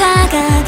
의사가